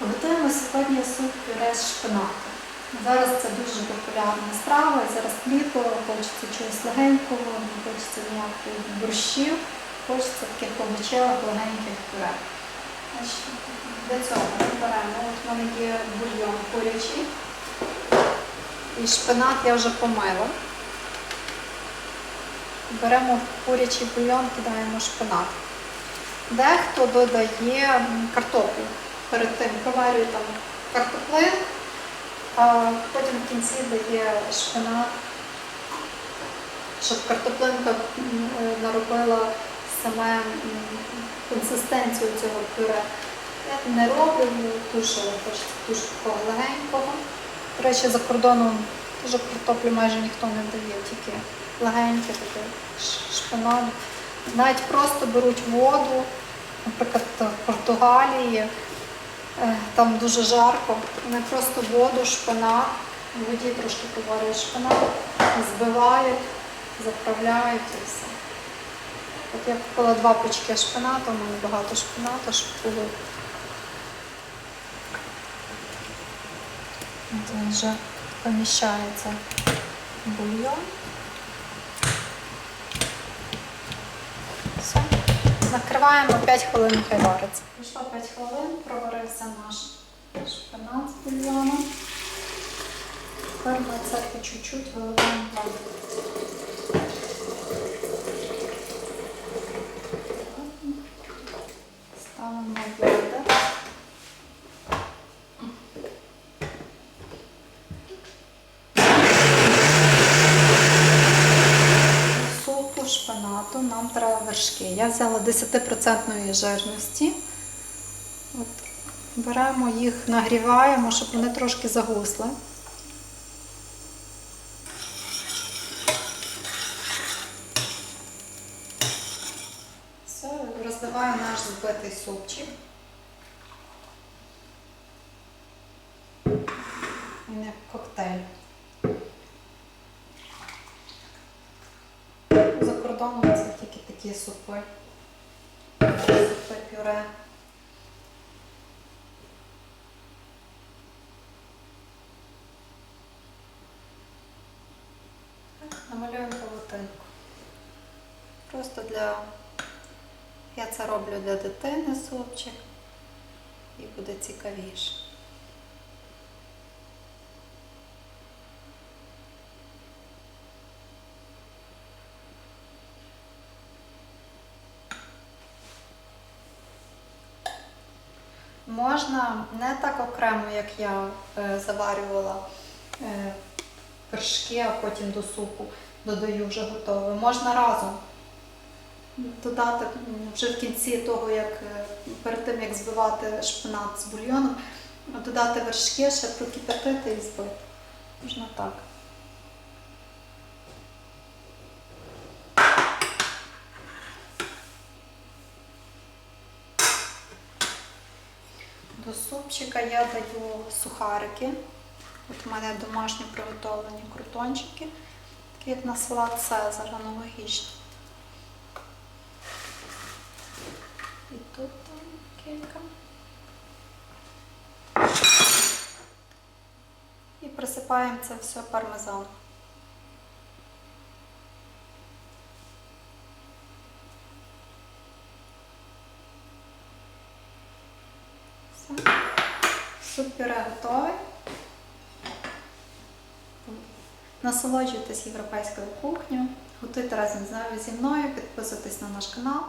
Готуємо сьогодні суп пюре з шпинату. Зараз це дуже популярна страва, зараз літо, хочеться чогось легенького, не хочеться ніяких борщів, хочеться таких овочевих легеньких пюре. Для цього ми беремо, от в мене є бульйон курячий, і шпинат я вже помила. Беремо курячий бульйон, кидаємо шпинат. Дехто додає картоплю. Перед тим проварює там картоплин, а потім в кінці дає шпинат, щоб картоплинка е, наробила саме консистенцію цього пюре. Я не роблю, тушила, хочеться дуже такого легенького. До речі, за кордоном теж картоплю майже ніхто не дає, тільки легеньке таке шпинат. Навіть просто беруть воду, наприклад, в Португалії, там дуже жарко. Вони просто воду, шпинат, в воді трошки поварюють шпинат, збивають, заправляють і все. От я купила два пучки шпинату, у мене багато шпинату, щоб було. От він вже поміщається в бульйон. Все. Накриваємо 5 хвилин, хай вариться. Пройшло 5 хвилин, проварився наш шпинат з бульйоном. Тепер ми це по чуть-чуть виливаємо воду. Ставимо в блендер. супу шпинату нам треба вершки. Я взяла 10% жирності. От. Беремо їх, нагріваємо, щоб вони трошки загусли. Все, роздаваю наш збитий супчик. Він як коктейль. Такі супи. Супи пюре. Намалюємо павутинку. Просто для. Я це роблю для дитини супчик і буде цікавіше. Можна не так окремо, як я е, заварювала е, вершки, а потім до супу додаю вже готове. Можна разом додати вже в кінці того, як е, перед тим як збивати шпинат з бульйоном, додати вершки, ще прокипятити і збити. Можна так. До супчика я даю сухарики. От у мене домашні приготовлені крутончики, такі як на салат Цезар, аналогічні. І тут там кілька. І присипаємо це все пармезаном. Все. Суп пюре готовий. Насолоджуйтесь європейською кухнею, готуйте разом зі мною, підписуйтесь на наш канал.